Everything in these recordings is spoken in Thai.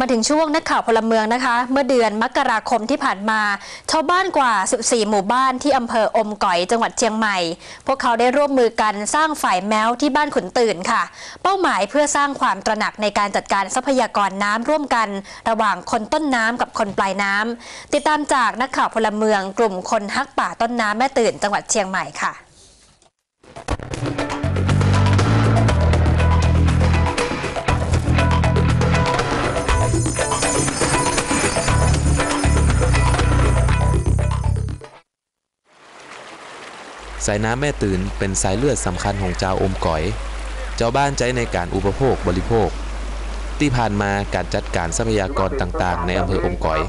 มาถึงช่วงนักข่าวพลเมืองนะคะ เมื่อเดือนมกราคมที่ผ่านมา ชาวบ้านกว่า 14 หมู่บ้านที่อำเภออมก๋อยจังหวัดเชียงใหม่ พวกเขาได้ร่วมมือกันสร้างฝ่ายแมวที่บ้านขุนตื่นค่ะ เป้าหมายเพื่อสร้างความตระหนักในการจัดการทรัพยากรน้ำร่วมกัน ระหว่างคนต้นน้ำกับคนปลายน้ำติดตามจากนักข่าวพลเมือง กลุ่มคนฮักป่าต้นน้ำแม่ตื่นจังหวัดเชียงใหม่ค่ะ สายน้ำแม่ตื่นเป็นสายเลือดสำคัญของชาวอมก๋อย เจ้าบ้านใจในการอุปโภคบริโภค ที่ผ่านมาการจัดการทรัพยากรต่างๆ ในอำเภออมก๋อย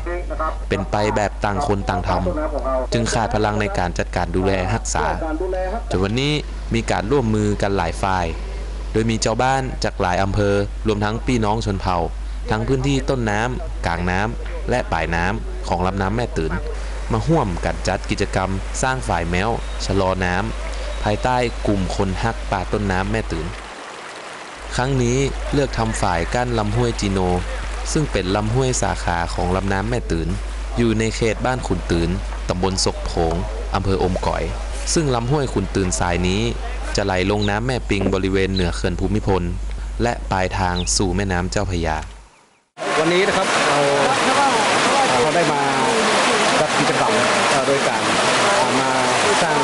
เป็นไปแบบต่างคนต่างทำจึงขาดพลังในการจัดการดูแลรักษาจนวันนี้มีการร่วมมือกันหลายฝ่าย โดยมีเจ้าบ้านจากหลายอำเภอ รวมทั้งพี่น้องชนเผ่า ทั้งพื้นที่ต้นน้ำกลางน้ำและปลายน้ำของลำน้ำแม่ตื่น มาห่วมกันจัดกิจกรรม สร้างฝ่ายแมวชะลอน้ำภายใต้กลุ่มคนฮักป่าต้นน้ำแม่ตื่น ครั้งนี้เลือกทำฝ่ายกั้นลำห้วยจีโน ซึ่งเป็นลำห้วยสาขาของลำน้ำแม่ตื่น อยู่ในเขตบ้านขุนตื่นตำบลศกโผงอำเภออมก๋อย ซึ่งลำห้วยขุนตื่นสายนี้ จะไหลลงน้ำแม่ปิงบริเวณเหนือเขื่อนภูมิพล และปลายทางสู่แม่น้ำเจ้าพระยา วันนี้นะครับเราเราได้มา จัดกิจกรรมโดยการเอ่อมาสร้าง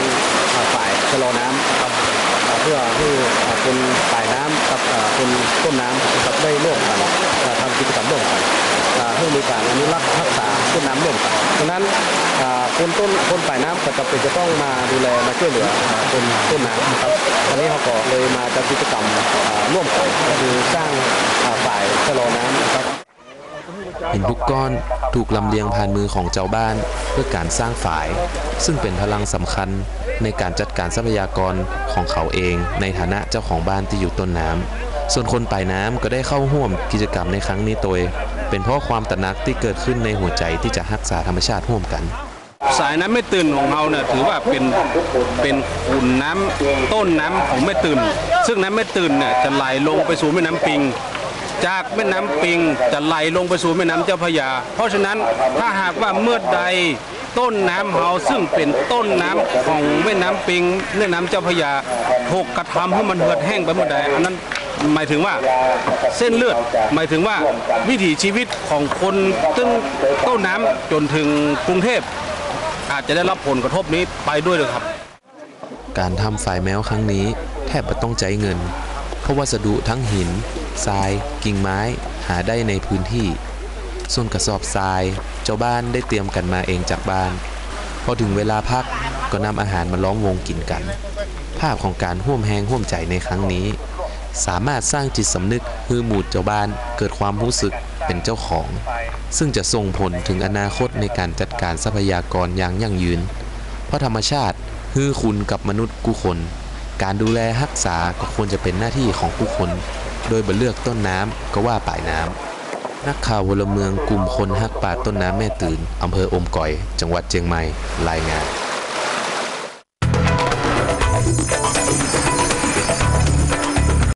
ฝ่ายชะลอน้ำนะครับเอ่อเพื่อให้คนฝ่ายน้ำกับเอ่อคนต้นน้ำครับได้ร่วมกันทำกิจกรรมร่วมกันเพื่อมีการอนุรักษ์รักษาต้นน้ำร่วมกันดังนั้นคนต้นคนฝ่ายน้ำก็จำเป็นจะต้องมาดูแลมาช่วยเหลือคนต้นน้ำนะครับวันนี้เขาก็เลยมาจัดกิจกรรมร่วมกันคือสร้างฝ่ายชะลอน้ำนะครับ หินทุกก้อนถูกลำเลียงผ่านมือของเจ้าบ้านเพื่อการสร้างฝาย ซึ่งเป็นพลังสำคัญในการจัดการทรัพยากรของเขาเองในฐานะเจ้าของบ้านที่อยู่ต้นน้ำส่วนคนปลายน้ำก็ได้เข้าร่วมกิจกรรมในครั้งนี้โดยเป็นเพราะความตระหนักที่เกิดขึ้นในหัวใจที่จะรักษาธรรมชาติร่วมกันสายน้ำแม่ตื่นของเราเนี่ยถือว่าเป็นเป็นขุนน้ำต้นน้ำของแม่ตื่น ซึ่งน้ำแม่ตื่นเนี่ยจะไหลลงไปสู่แม่น้ำปิง จากแม่น้ำปิงจะไหลลงไปสู่แม่น้ำเจ้าพระยา เพราะฉะนั้นถ้าหากว่าเมื่อใดต้นน้ำเฮาซึ่งเป็นต้นน้ำของแม่น้ำปิงแม่น้ำเจ้าพระยาถูกกระทำให้มันเหือดแห้งไปเมื่อใดอันนั้นหมายถึงว่าเส้นเลือดหมายถึงว่าวิถีชีวิตของคนตึ้งต้นน้ำจนถึงกรุงเทพ อาจจะได้รับผลกระทบนี้ไปด้วยเลยครับ การทำฝายแมวครั้งนี้แทบไม่ต้องใจเงิน เพราะวัสดุทั้งหิน ทราย กิ่งไม้ หาได้ในพื้นที่ ส่วนกระสอบทราย เจ้าบ้านได้เตรียมกันมาเองจากบ้าน พอถึงเวลาพักก็นำอาหารมาล้อมวงกินกัน ภาพของการห่วมแหงห่วมใจในครั้งนี้ สามารถสร้างจิตสำนึกฮือหมู่เจ้าบ้านเกิดความรู้สึกเป็นเจ้าของ ซึ่งจะส่งผลถึงอนาคตในการจัดการทรัพยากรอย่างยั่งยืน เพราะธรรมชาติฮือคุณกับมนุษย์กุคน การดูแลรักษาก็ควรจะเป็นหน้าที่ของผู้คน โดยบ่เลือกต้นน้ำก็ว่าป่ายน้ำนักข่าวพลเมืองกลุ่มคนฮักป่าต้นน้ำแม่ตื่นอำเภออมก่อย จังหวัดเชียงใหม่รายงาน